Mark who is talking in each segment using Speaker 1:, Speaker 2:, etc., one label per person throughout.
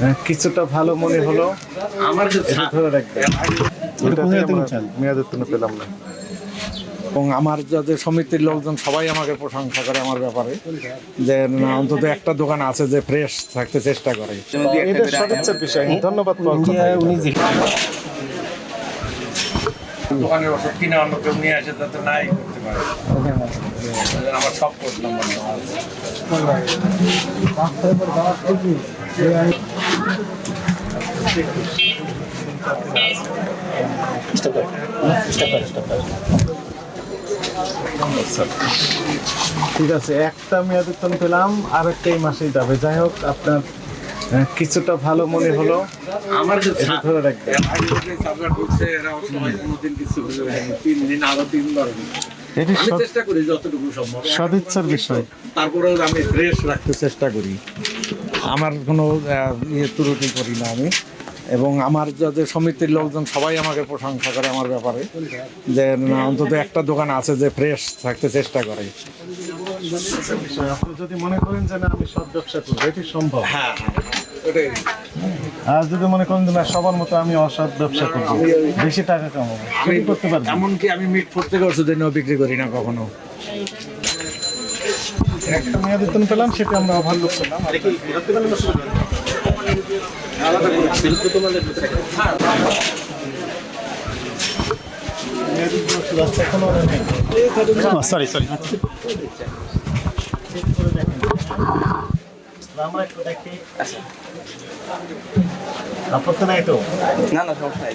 Speaker 1: হ্যাঁ, কিছুটা ভালো মনে হলো।
Speaker 2: আমার যে
Speaker 1: এটা ধরে এটাতে আমরা পেলাম না। এবং আমার যাদের সমিতির লোকজন সবাই আমাকে প্রশংসা করে আমার ব্যাপারে। যে না, অন্তত একটা দোকান আছে যে ফ্রেশ থাকতে চেষ্টা করে। এটা সদিচ্ছার বিষয়। ধন্যবাদ উনি ওষুধ কিনে অন্য কেউ নিয়ে আসে যাতে নাই করতে পারে। আমার সব ঠিক আছে একটা মেয়াদোত্তন পেলাম আর একটা এই মাসেই যাবে। যাই হোক আপনার কিছুটা ভালো মনে হলো।
Speaker 2: আমার যে
Speaker 1: ধরে রাখবেন।
Speaker 2: সাবজেক্ট ঢুকছে এরা সবাই কোনোদিন কিছু তিন দিন আরও
Speaker 1: এটি
Speaker 2: চেষ্টা করি যতটুকু সম্ভব।
Speaker 1: সদিচ্ছার বিষয়।
Speaker 2: তারপরেও আমি ফ্রেশ
Speaker 1: রাখতে চেষ্টা করি। আমার কোনো ইয়ে ত্রুটি করি না আমি। এবং আমার যাদের সমিতির লোকজন সবাই আমাকে প্রশংসা করে আমার ব্যাপারে। যে না, অন্তত একটা দোকান আছে যে ফ্রেশ থাকতে চেষ্টা করে। আপনি যদি মনে করেন যে না আমি সব ব্যবসা করব এটি সম্ভব।
Speaker 2: হ্যাঁ
Speaker 1: আর যদি মনে করেন যে না সবার মতো আমি অসৎ ব্যবসা করব বেশি টাকা কামাবো আমি করতে পারব।
Speaker 2: এমনকি আমি মিট থেকে ওষুধ এনেও বিক্রি করি না কখনো।
Speaker 1: একটা মেয়াদের জন্য পেলাম সেটা আমরা ওভারলুক করলাম
Speaker 3: সরি সরি
Speaker 1: আমরা একটু দেখি আপত্তি নাই তো
Speaker 4: না না সমস্যা নাই।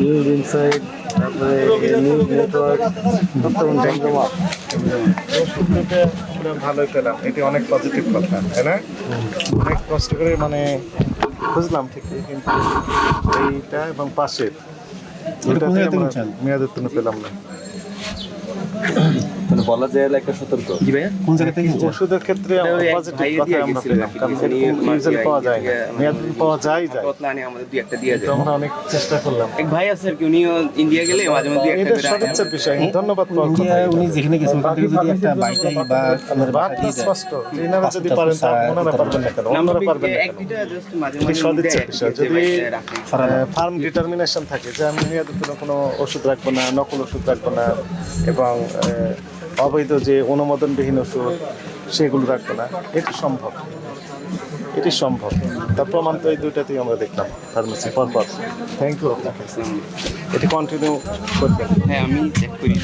Speaker 1: নিউজ ইনসাইড তারপরে নিউজ নেটওয়ার্ক বর্তমান জমজমা আমরা ভালোই পেলাম। এটি অনেক পজিটিভ কথা তাই না? অনেক কষ্ট করে মানে বুঝলাম ঠিকই কিন্তু এইটা এবং পাশের আমরা মেয়াদোত্তীর্ণ পেলাম না।
Speaker 4: মানে বলা যায় একটা সতর্ক। কি ভাইয়া?
Speaker 3: কোন জায়গা থেকে
Speaker 1: ওষুধের ক্ষেত্রে পজিটিভ কথা আমরা পেলাম। পাওয়া যায় না।
Speaker 4: মানে-
Speaker 1: মেয়াদ পাওয়া যায় যায়
Speaker 4: আমাদের দুই একটা দিয়ে যায়।
Speaker 1: আমরা অনেক চেষ্টা করলাম।
Speaker 4: এক ভাই আছে আর কি উনিও ইন্ডিয়া গেলে মাঝে মধ্যে একটা
Speaker 1: এটা বিষয়। ধন্যবাদ পাওয়ার কথা।
Speaker 3: উনি যেখানে গেছেন যদি একটা বাইটাই বা আমাদের দিয়ে
Speaker 1: স্পষ্ট। এনারা যদি পারেন তা ওনারা পারবেন না কেন? ওনারা পারবেন না
Speaker 4: এক দুইটা just মাঝে মাঝে
Speaker 1: বিষয়। যদি ফার্ম ডিটারমিনেশন থাকে যে আমি মেয়াদের কোনো ওষুধ রাখব না নকল ওষুধ রাখব না এবং অবৈধ যে অনুমোদনবিহীন ওষুধ সেগুলো রাখব না। এটি সম্ভব। এটি সম্ভব। তার প্রমাণ তো এই দুইটাতেই আমরা দেখলাম ফার্মেসি পরপর। থ্যাংক ইউ আপনাকে। এটি কন্টিনিউ করবেন।
Speaker 4: হ্যাঁ আমি চেক করি।